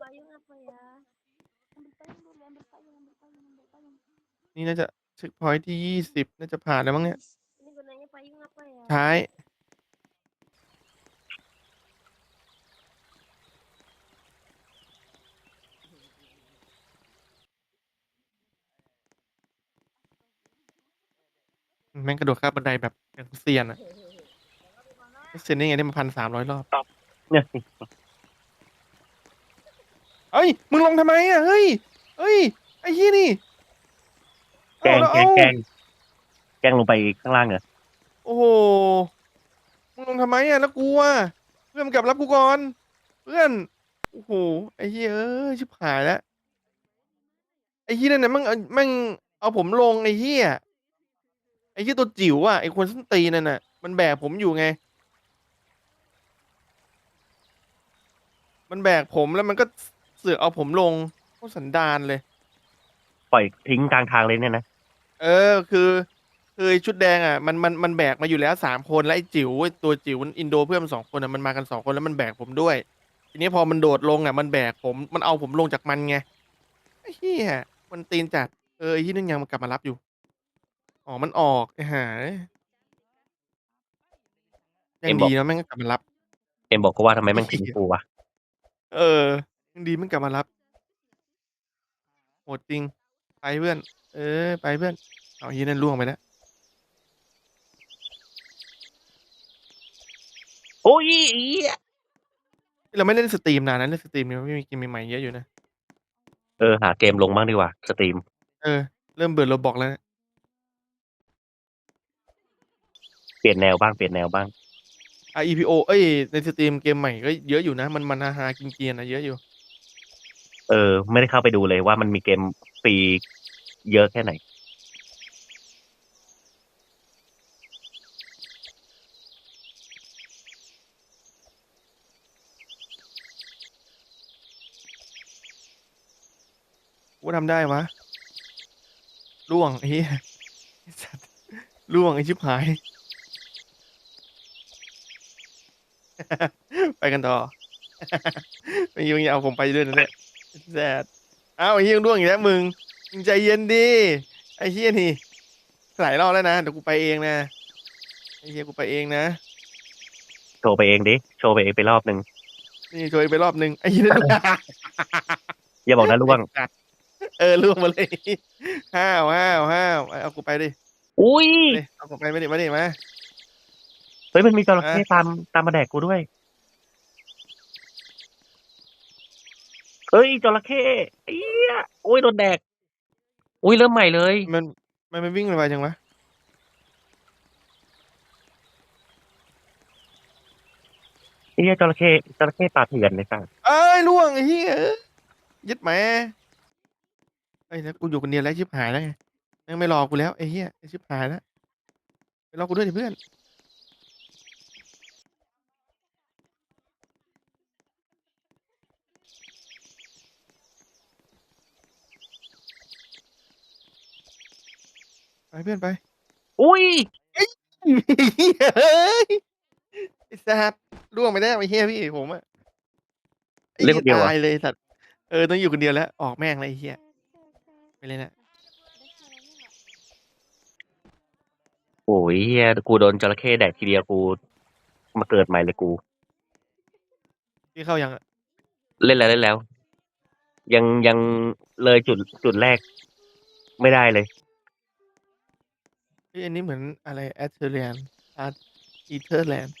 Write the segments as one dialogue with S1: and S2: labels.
S1: payung apa ya? Ambil payung dulu, ambil payung, ambil payung, ambil payung.
S2: นี่น่าจะเช็คพอยท์ที่ยี่สิบน่าจะผ่านแล้วมั้งเนี่ย
S1: Is, ini gunanya payung apa ya?
S2: ใช้แม่งกระโดดข้ามบันไดแบบอย่างเซียนอะเซียนได้ไงได้มาพันสามร้อยรอบ
S3: เนี่ย
S2: เอ้ย มึงลงทำไมอะ เฮ้ยเฮ้ย ไอ้ยี่นี่
S3: แกล้ง
S2: เอา
S3: แกล้ง
S2: เอา
S3: แกล้งแกล้งลงไปข้างล่างเหรอ
S2: โอ้โห มึงลงทำไมอะ แล้วกูอะ เพื่อนมึงกลับรับกูก่อน เพื่อน โอ้โห ไอ้เหี้ยเอ้ยชิบหายแล้ว ไอ้เหี้ยนั่นน่ะมึงเอาแม่งเอาผมลงไอ้เหี้ยไอ้เหี้ยตัวจิ๋วอะ ไอ้คนส้นตีนนั่นน่ะ มันแบกผมอยู่ไง มันแบกผมแล้วมันก็เสือกเอาผมลงโคตรสันดานเลย
S3: ปล่อยทิ้งกลางทางเลยเนี่ยนะ
S2: เออคือคือไอ้ชุดแดงอะมันมันมันแบกมาอยู่แล้วสามคนแล้วไอ้จิ๋วไอ้ตัวจิ๋วอินโดเพื่อนมันสองคนอะมันมากันสองคนแล้วมันแบกผมด้วย ทีนี้พอมันโดดลงอะมันแบกผมมันเอาผมลงจากมันไงไอ้เหี้ยมันตีนจัดเออไอ้ที่นั่นยังมันกลับมารับอยู่อ๋อมันออกไอ้ห่ายังดีนะแม่งก็กลับมารับ
S3: เอ็มบอกก็ว่าทำไมแม่งทิ้งกูวะ
S2: เออ ยังดีมันกลับมารับโหดจริง ไปเพื่อน เออ ไปเพื่อน เอายียนั่นล่วงไปแล้ว
S3: โอ้ยอี๋
S2: เราไม่เล่นสตรีมนานนะเล่นสตรีมเนี่ยไม่มีเกมใหม่ๆเยอะอยู่นะ
S3: เออ หาเกมลงบ้างดีกว่า สตรีม
S2: เออ เริ่มเบื่อโรบอกแล้วนะ
S3: เปลี่ยนแนวบ้าง เปลี่ยนแนวบ้าง
S2: อะ EPO เอ้ย ในสตรีมเกมใหม่ก็เยอะอยู่นะ มันมันฮาฮากินเกียนๆนะเยอะอยู่
S3: เออ ไม่ได้เข้าไปดูเลยว่ามันมีเกมฟรีเยอะแค่ไหน
S2: กูทำได้วะล่วงไอ้เหี้ยไอ้สัตว์ล่วงไอ้ชิบหาย ไปกันต่อ ไม่ยังอย่าเอาผมไปด้วยนะเนี่ย แซดอ้าวไอ้เหี้ยล่วงอีกแล้วมึงมึงใจเย็นดิไอ้เหี้ยนี่หลายรอบแล้วนะเดี๋ยวกูไปเองนะไอ้เหี้ยกูไปเองนะ
S3: โชว์ไปเองดิ โชว์ไปเองไปรอบหนึ่ง
S2: นี่ช่วยไปรอบนึงไอ้เหี้ยนั่น
S3: อย่าบอกนะล่วง
S2: เออล่วงมาเลยห้าวห้าวห้าวเอากูไปดิ
S3: อุ้ย
S2: ดิเอากูไปมาดิมาดิมา
S3: เฮ้ยมันมีจระเข้ตามตามมาแดกกูด้วย เฮ้ยจระเข้เอี้ยโอ้ยโดนแดกอุ้ยเริ่มใหม่เลย
S2: มันมันมันวิ่งไปจังวะ
S3: เอี้ยจระเข้จระเข้ป่าเถื่อนเลยสัส
S2: เอ้ยล่วงไอ้เหี้ยยึดแหมไอ้ยแล้วกูอยู่คนเดียวแล้วชิบหายแล้วไงแม่งไม่รอกูแล้วไอ้เหี้ยไอ้ชิบหายแล้วไปรอกูด้วยดิเพื่อน ไปเพื่อนไป
S3: อุ้ย
S2: เฮ้ยไอ้สัตว์ล่วงไปแล้วไอ้เหี้ยพี่ผมอะไอ้
S3: เล่น
S2: เหี้
S3: คนเดียวเหรอ
S2: ตายเลยสัตว์เออต้องอยู่คนเดียวแล้ว ออกแม่งเลยไอ้เหี้ยไปเลยนะ
S3: โอ้ยเฮียกูโดนจระเข้แดกทีเดียวกู มาเกิดใหม่เลยกู
S2: พี่เข้ายังอะ
S3: เล่นแล้วเล่นแล้ว ยังยังเลยจุดจุดแรก ไม่ได้เลย
S2: เฮ้ย อันนี้เหมือนอะไรแอตเทอร์แลนด์อาร์อีเทอร์แลนด์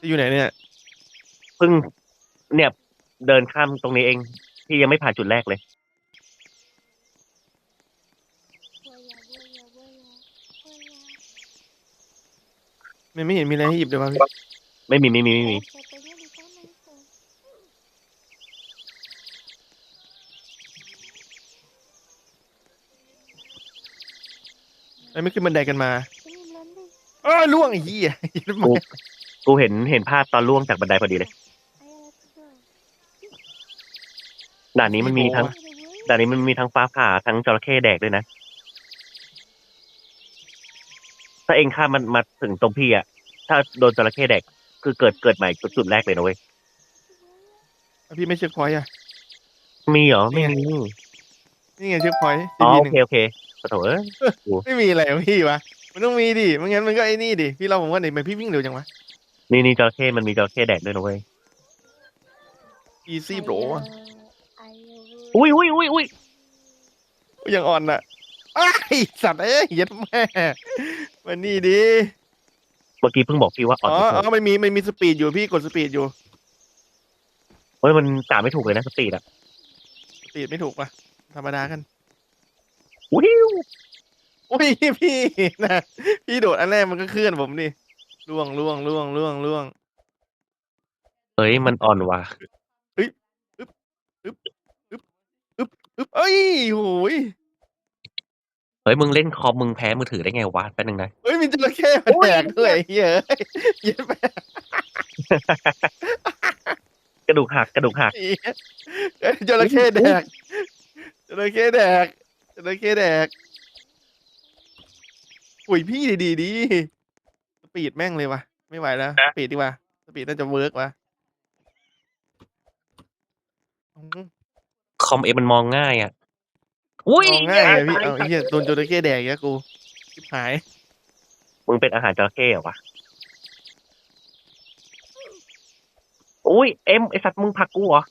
S2: จะอยู่ไหนเนี่ย
S3: เพิ่งเนี่ยเดินข้ามตรงนี้เองที่ยังไม่ผ่านจุดแรกเลย
S1: Buaya, buaya, buaya, buaya.
S2: มันไม่เห็นมีอะไรให้หยิบเลยวะพี่
S3: ไม่มีไม่มีไม่มี
S2: แล้วไม่ขึ้นบันไดกันมา
S1: Sini Belanda.
S2: อ้าวล่วงไอ้เหี้ย
S3: กูกูเห็นเห็นภาพตอนล่วงจากบันไดพอดีเลย
S1: Ayo let's go.
S3: ด่านนี้มันมีทั้ง
S1: Ada buaya.
S3: ด่านนี้มันมีทั้งฟ้าผ่าทั้งจระเข้แดกด้วยนะ ถ้าเองข้ามมันมาถึงตรงพี่อะถ้าโดนจระเข้แดก คือเกิดเกิดใหม่จุดจุดแรกเลยนะเว้ย
S2: แล้วพี่ไม่เช็คพอยต์อะ
S3: มีเหรอ ไม่
S2: เนี่ย
S3: มี
S2: นี่ไงเช็คพอยต์
S3: อ๋อ
S2: ที
S3: โอ
S2: หนึ่ง
S3: เคโอเคขอ โทษเอ้ย
S2: ไม่มีอะไรวะพี่วะมันต้องมีดิไม่งั้นมันก็ไอ้นี่ดิพี่เราผมว่าไหนมันพี่วิ่งเร็วจังวะ
S3: นี่นี่จระเข้มันมีจระเข้แดกด้วยนะเว้ย
S2: easy bro อะ
S1: ไอ้
S3: อุ้ยอุ้ยอุ้ยอุ้ย
S2: ยังอ่อนอะไอ้ายสัตว์เอ้ยเหี้ยัดแม่มันนี่ดิ
S3: เมื่อกี้เพิ่งบอกพี่ว่าอ่อน
S2: อ๋อ
S3: ไม่
S2: อ๋
S3: ถู
S2: อกมันมีมันมีสปีดอยู่พี่กดสปีดอยู่
S3: เฮ้ยมันกาไม่ถูกเลยนะสปีดอะ
S2: สปีดไม่ถูกปะธรรมดากัน
S3: อุ้ย
S2: อุ้ยพี่นะพี่โดดอันแรกมันก็เคลื่อนผมนี่ล่วงล่วงล่วงล่วงล่วง
S3: เฮ้ยมันอ่อนว่ะ
S2: อึ๊บเอ้ยโหย
S3: เฮ้ยมึงเล่นคอมมึงแพ้มือถือได้ไงวะแป๊บนึงนะ
S2: เฮ้ยมีจระเข้มาแดกด้วยเฮ้ยเหี้ยแม่
S3: กระดูกหักกระดูกหัก
S2: เหี้ยเฮ้ยจระเข้แดกจระเข้แดก จระเข้แดกอุ้ยพี่ดีดีดีสปีดแม่งเลยวะไม่ไหวแล้วสปีดดีกว่าสปีดน่าจะเวิร์กวะอืม
S3: คอมเอมันมองง่ายอะ อุ้ย
S2: มองง่ายเลยพี่
S3: ต
S2: เอาไอ้เหี้ยโดนจระเข้แดกอีกแล้วกูชิบหาย
S3: มึงเป็นอาหารจระเข้เหรอวะ อุ้ยเอ็มไอสัตว์มึงผลักกูเหรอ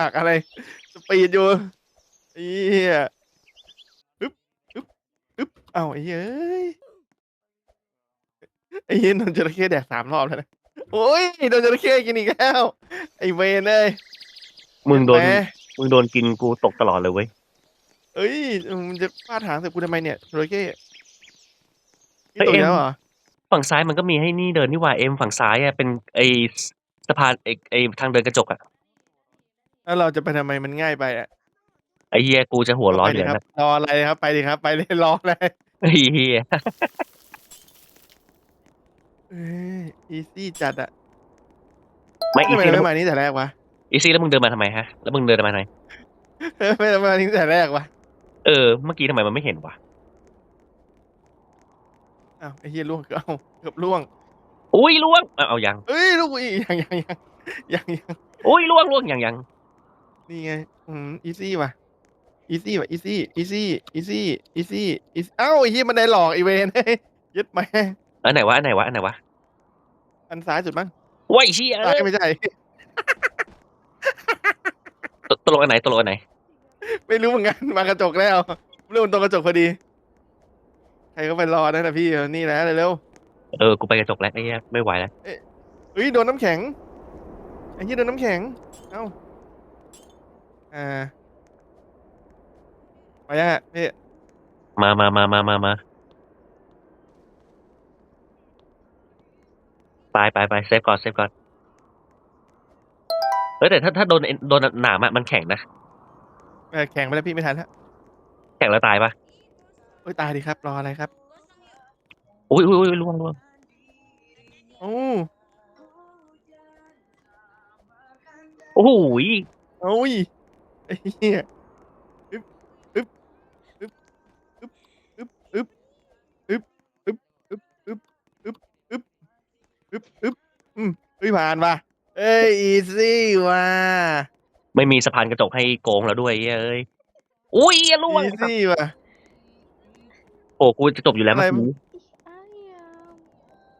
S2: หักอะไรสปีดอยู่ไอ้เหี้ยปึ๊บปึ๊บปึ๊บเอ้าไอ้เหี้ยเอ้ยไอ้เหี้ยโดนจระเข้แดกสามรอบแล้วนะโอ้ยโดนจระเข้กินอีกแล้วไอ้เวนเลย
S3: มึงโดน
S2: แหม
S3: มึงโดนกินกูตกตลอดเลยเว้ย
S2: เอ้ยมันจะพาดหางใส่กูทำไมเนี่ยจระเข้
S3: เฮ้ย
S2: พี่ตก
S3: เอ็
S2: อี
S3: ม
S2: กแล้วเหรอ
S3: ฝั่งซ้ายมันก็มีให้นี่เดินนี่หว่าเอ็มฝั่งซ้ายอะเป็นไอสะพานไอไอทางเดินกระจกอะ
S2: แล้วเราจะไปทำไมมันง่ายไปอะ
S3: ไอเฮียกูจะหัวร้อนอยู่
S2: ไปดิ
S3: แล้ว
S2: ครั
S3: นะ
S2: บรออะไรครับไปดิครับ ไปเลยรอเลย
S3: ไอ เฮีย
S2: เอ้ยอีซี่จัดอะ
S3: ไม่อี
S2: ทำไม
S3: ซี่
S2: เรา
S3: แล้ว
S2: ไม่มานี้แต่แรกวะ
S3: อีซี่แล้วมึงเดินมาทำไมฮะ แล้วมึงเดินมาทำไม
S2: ไม่ทำไมมานี้แต่แรกวะ
S3: เออเมื่อกี้ทำไมมันไม่เห็นวะ
S2: อ้าวไอ้เหี้ยล่วงเกือบเอ้าเกือบล่วง
S3: อุ้ยล่วงเอาเอายัง
S2: เอ้ยลูกอียังยังยังยังยัง
S3: อุ้ยล่วงล่วงยังยัง
S2: นี่ไงอืมอีซี่ว่ะ อีซี่ว่ะอีซี่อีซี่อีซี่อีซี่อีเอ้าไอ้เหี้ยมันได้หลอกไอเวนยึดแม่ง
S3: อันไหนวะอันไหนวะอันไหนวะ
S2: อันซ้ายสุดมั้ง
S3: ว้ายเชี่ย
S2: ซ้ายไม่ใช่
S3: ตตลกอันไหนตลกอันไหน
S2: ไม่รู้เหมือนกันมากระจกแล้วเรื่องมันตรงกระจกพอดีใครก็ไปรอนะนะพี่นี่นะเร็ว
S3: เออกูไปกระจกแล้วไอ้เหี้ยไม่ไหวแล้ว
S2: ๆเฮ้ยโดนน้ำแข็งไอ้เหี้ยโดนน้ำแข็งเอ้าอ่า ไปยังอะพี่
S3: มามามามามามาไปไปไปเซฟก่อนเซฟก่อนเออแต่ถ้าถ้าโดนโดนหนามอะมันแข็งนะ
S2: เออแข่งไปแล้วพี่ไม่ทันแล้ว
S3: แข็งแล้วตายปะ
S2: โอ้ยตายดิครับ รออะไรครับ
S3: อุ้ยอุ้ยอุ้ยล่วงล่วง
S2: โอ้
S3: โอ้โหย
S2: โอ้ยไอ้เหี้ย อึ๊บอึ๊บอึ๊บอืมเฮ้ยผ่านว่ะเอ้ยอีซี่ว่ะ
S3: ไม่มีสะพานกระจกให้โกงแล้วด้วยไอ้เหี้ยเอ้ยอุ้ยล่วง
S2: อีซี่ว่ะ
S3: โอ้กูจะจบอยู่แล้ว
S2: อะไร
S3: เมื่อกี้
S1: ไอ้ยาม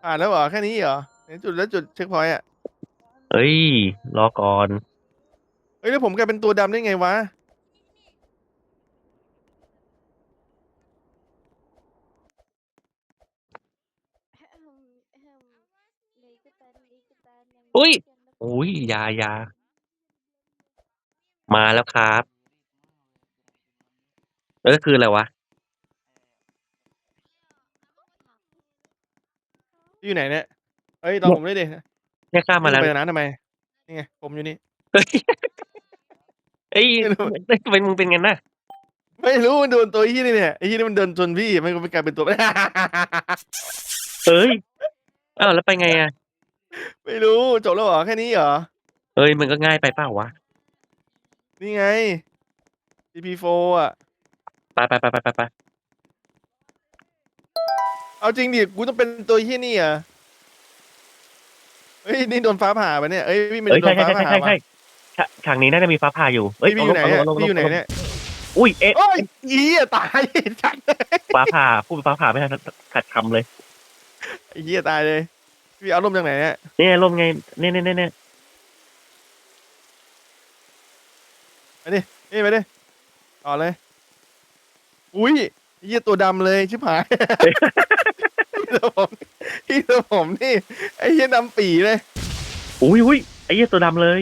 S2: ผ่านแล้วเหรอ แค่นี้เหรอไหนจุดแล้วจุดเช็คพอยต์อะ
S3: เอ้ย รอก่อน
S2: เฮ้ย แล้วผมกลายเป็นตัวดำได้ไงวะ
S1: แฮมแฮมเลกตันเลกตันยัง
S3: อุ้ย
S1: ยัง
S3: อุ้ยยา ยา มาแล้วครับ เออ คืออะไรวะ
S2: พี่อยู่ไหนเนี่ย เฮ้ย รอผมด้วยดิ
S3: เนี่ยข้ามมาแล้ว
S2: ไปจากนั้นทำไม นี่ไง ผมอยู่นี่
S3: เฮ้ยเอ้ย
S2: ไม่รู้
S3: เป็นมึงเป็นไงนะ
S2: ไม่รู้มันโดนตัวไอ้ที่นี่เนี่ย ไอ้ที่นี่มันเดินชนพี่ มันก็ไม่กลายเป็นตัว
S3: เอ้ย อ้าว แล้วไปไงอะ
S2: ไม่รู้จบแล้วเหรอแค่นี้เหรอ
S3: เอ้ยมันก็ง่ายไปเปล่าวะ
S2: นี่ไง CP4 อะ
S3: ไปไปไปไปไปไป
S2: เอาจริงดิ กูต้องเป็นตัวเฮี้ยนี่เหรอะเฮ้ย นี่โดนฟ้าผ่าปะเนี่ย เอ้ยพี่ไม่
S3: เอ้
S2: ได้
S3: ย
S2: โด
S3: ใช่
S2: น
S3: ใช่
S2: ฟ้า
S3: ใช่
S2: ผ่า
S3: ใช่
S2: ปะ
S3: ใช่ฉะฉากนี้น่าจะมีฟ้าผ่าอยู่เอ้ย
S2: พี่อยู่ไหน
S3: เอา
S2: เนี่ย
S3: ลงเอาลง
S2: พี่อยู่ไหน
S3: เอาลง
S2: เนี่ย
S3: อุ้ยเอ๊ะ
S2: โอ้ยอีอะตายจัด
S3: ฟ้าผ่าพูดฟ้าผ่าไม่ทันขัดคำเลย
S2: ไอ้เหี้ยตายเลย พี่เอาลมจากไหนเนี่ย
S3: เนี่ยร่มไงเนี่ยเนี่ยเนี่ยเนี่ย
S2: นี่ไปดิต่อเลย อุ้ยไอ้เหี้ยตัวดำเลยชิบหาย พี่ตัวผมพี่ตัวผมนี่ ไอ้เหี้ยดำปีเลย
S3: อุ้ยอุ้ยไอ้เหี้ยตัวดำเลย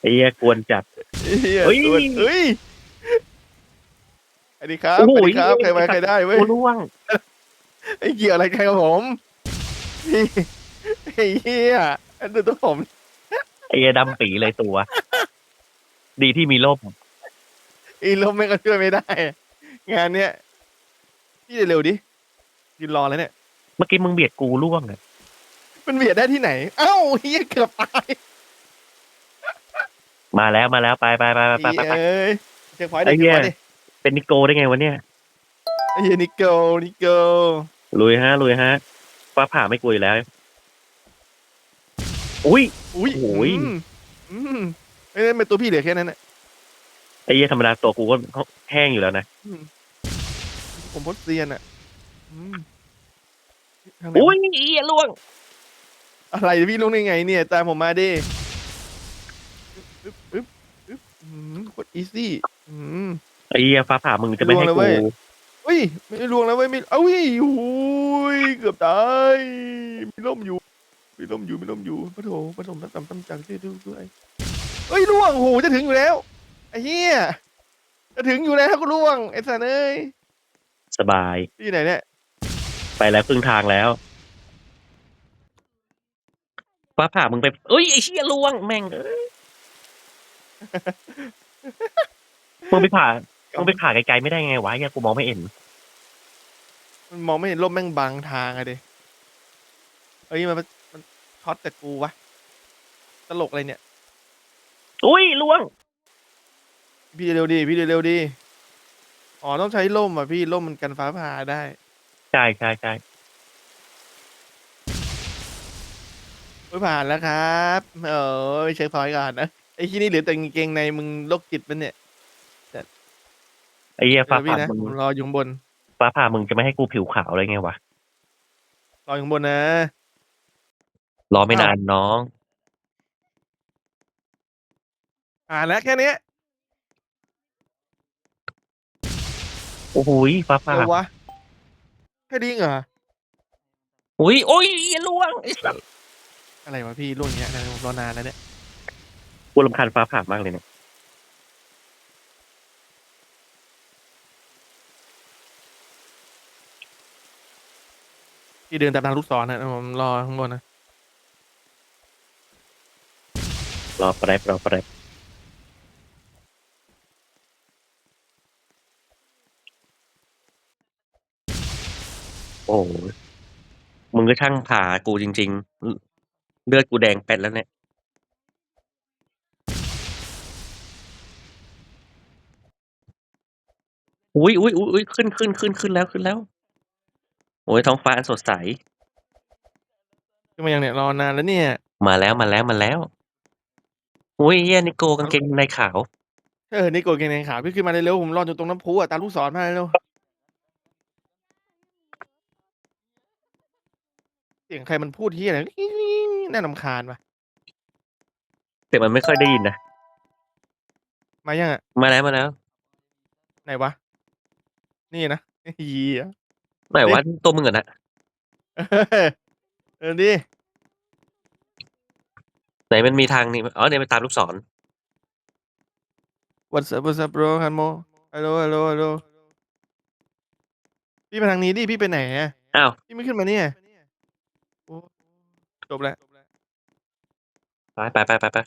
S3: ไอ้เหี้ยกวนจัด
S2: ไอ้เหี้ย
S3: เฮ้ย
S2: ตัวเฮ้ย สวัสดีครับ
S3: โอ้
S2: ส
S3: โห
S2: วัสดีครับใครมาใครได้เว้ย
S3: กูร่วง
S2: ไอ้เกี่ยวอะไรกันกับผมพี่ไอ้เหี้ยดูตัวผม
S3: ไอ้เหี้ยดำปีเลยตัว ดีที่มีร่ม
S2: อีลมไม่ก็ช่วยไม่ได้ งานเนี้ยพี่เร็วๆดิยืนรอแล้วเนี่ย
S3: เมื่อกี้มึงเบียดกูร่วงอะ
S2: มันเบียดได้ที่ไหน เอ้าเฮียเกือบตาย
S3: มาแล้วมาแล้วไปไปไปไปไปไป
S2: เอ้ยเช็คพอยต์
S3: ไอ้
S2: ดิ
S3: เหี้
S2: เช็ค
S3: ย
S2: พอยต์ดิ
S3: เป็นนิโกได้ไงวะเนี่ย
S2: ไอ้เฮียนิโกนิโก
S3: ลุยฮะลุยฮะฟ้าผ่าไม่กลัวอยู่แล้ว อุ้ย
S2: อุ้ย
S3: โอ้ย
S2: อืมอืมเอ้ยเป็นตัวพี่เหลือแค่นั้นน่ะ
S3: ไอ้เหี้ยธรรมดาตัวกูก็แห้งอยู่แล้วนะ
S2: อืมผมพดเซียนอะอืมทางไหน
S3: อุ้
S2: วะ
S3: ยไอ้เหี้ยร่วง
S2: อะไรพี่ลุงได้ไงเนี่ย ตามผมมาดิอึ๊บอึ๊บอึ๊บอืมกดอีซี่อืม
S3: ไอ้เหี้ยฟ้าผ่ามึงจะไม่ให้
S2: ล่วงเลย
S3: กู
S2: เว้ยอุ้ยไม่ลวงแล้วเว้ยไม่เอ้ยโอ้ยเกือบตายมีล่มอยู่มีล่มอยู่มีล่มอยู่พระโถพระถมตั้งต่ำตั้งจังช่วยด้วยด้วยเอ้ยล่วงโหจะถึงอยู่แล้วไอ้เหี้ยจะถึงอยู่แล้วก็ล่วงไอ้สันเอ้ย
S3: สบาย
S2: พี่อยู่ไหนเนี่ย
S3: ไปแล้วครึ่งทางแล้วฟ้าผ่ามึงไปเอ้ยไอ้เหี้ยล่วงแม่งเอ้ยมึงไปผ่า มึงไปผ่าไกลๆไม่ได้ไงวะไอ้เหี้ยกูมองไม่เห็น
S2: มันมองไม่เห็นล่มแม่งบังทางอะดิเอ้ยมันมันช็อตแต่กูวะ ตลกอะไรเนี่ย
S3: อุ้ยล่วง
S2: พี่เร็วดี พี่เร็วดี อ๋อต้องใช้ล่มอะพี่ล่มมันกันฟ้าผ่าได้
S3: ใช่ใช่ใช่
S2: ไม่ผ่านแล้วครับ เออเช็คพอยต์ก่อนนะไอ้ที่นี่เหลือแต่กางเกงในมึงโรคจิตมันเนี่ย
S3: ไอ้เหี้ยฟ้า
S2: เดี๋ยว
S3: ผ่า
S2: พี่นะ
S3: มึง
S2: ผมรออยู่ข้างบน
S3: ฟ้าผ่ามึงจะไม่ให้กูผิวขาวเลยไงวะ
S2: รออยู่ข้างบนนะ
S3: รอไม่นานน้อง
S2: ผ่านแล้วแค่เนี้ย
S3: โอ้โหยฟ้าผ่า
S2: เออวะแค่ดิ้งเหรอ
S3: อุ้ยโอ้ยล่วงไอ้สัส
S2: อะไรวะพี่ล่วงอย่างเงี้ยนะผมรอนานแล้วเนี่ย
S3: กูรำคาญฟ้าผ่ามากเลยเนี่ย
S2: พี่เดินตามทางลูกศรนะผมรอข้างบนนะ
S3: รอแป๊บรอแป๊บโอ้มึงก็ช่างผ่ากูจริง ๆ เลือดกูแดงเป็ดแล้วเนี่ย อุ้ยอุ้ยอุ้ยอุ้ยขึ้นขึ้นขึ้นขึ้นแล้วขึ้นแล้ว โอ้ยท้องฟ้าอันสดใส
S2: ขึ้นมาอย่างเนี่ยรอนานแล้วเนี่ย
S3: มาแล้วมาแล้วมาแล้วอุ้ยเหี้ยนิโกกางเกงในขาว
S2: เออนี่โกดเกงในขาวพี่ขึ้นมาเร็วๆผมรออยู่ตรงน้ำพุอะตามลูกศรมาเร็วเสียงใครมันพูดที่อะไรน่ารำคาญว่ะ
S3: แต่มันไม่ค่อยได้ยินนะ
S2: มายังอะ
S3: มาแล้วมาแล้ว
S2: ไหนวะ นี่นะเฮีย
S3: ไหนวะตัวมึงอะนะ
S2: เออเออดิ
S3: ไหนมันมีทางนี่อ๋อเนี่ยไปตามลูกศร
S2: What's up What's up bro ฮันโมฮัลโหลฮัลโหลฮัลโหลพี่มาทางนี้ดิพี่ไปไหนอะ
S3: อ้าว
S2: พี่ไม่ขึ้นมาเนี่ยโอ้จบแล้ว
S3: ไปไปไปไปไป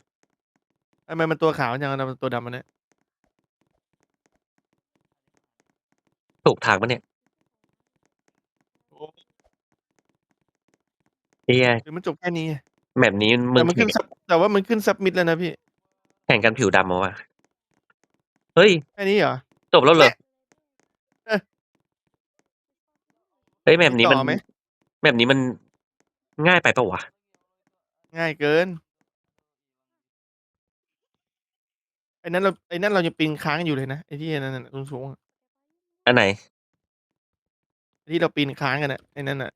S2: ทำไมมันตัวขาวจังอะมันตัวดำมันเนี่ย
S3: ถูกทางปะเนี่ย นี่
S2: ไคือมันจบแค่นี้ไแบ
S3: บนี้มึ
S2: แต่
S3: ง
S2: มัน
S3: แขึ้
S2: นแต่ว่ามันขึ้นซับมิดแล้วนะพี่
S3: แข่งกันผิวดำมาวะเฮ้ย
S2: แค่นี้เหรอ
S3: จบแล้วเหรอเฮ้ยแบบนี้มัน
S2: อ
S3: แบบนี้มันง่ายไปปะวะ
S2: ง่ายเกิน ไอ้นั้นเราไอ้นั้นเราจะปีนค้างอยู่เลยนะไอ้ที่นั่นน่ะสูงๆอะ
S3: อันไหน
S2: ที่เราปีนค้างกันนะไอ้นั่นน่ะ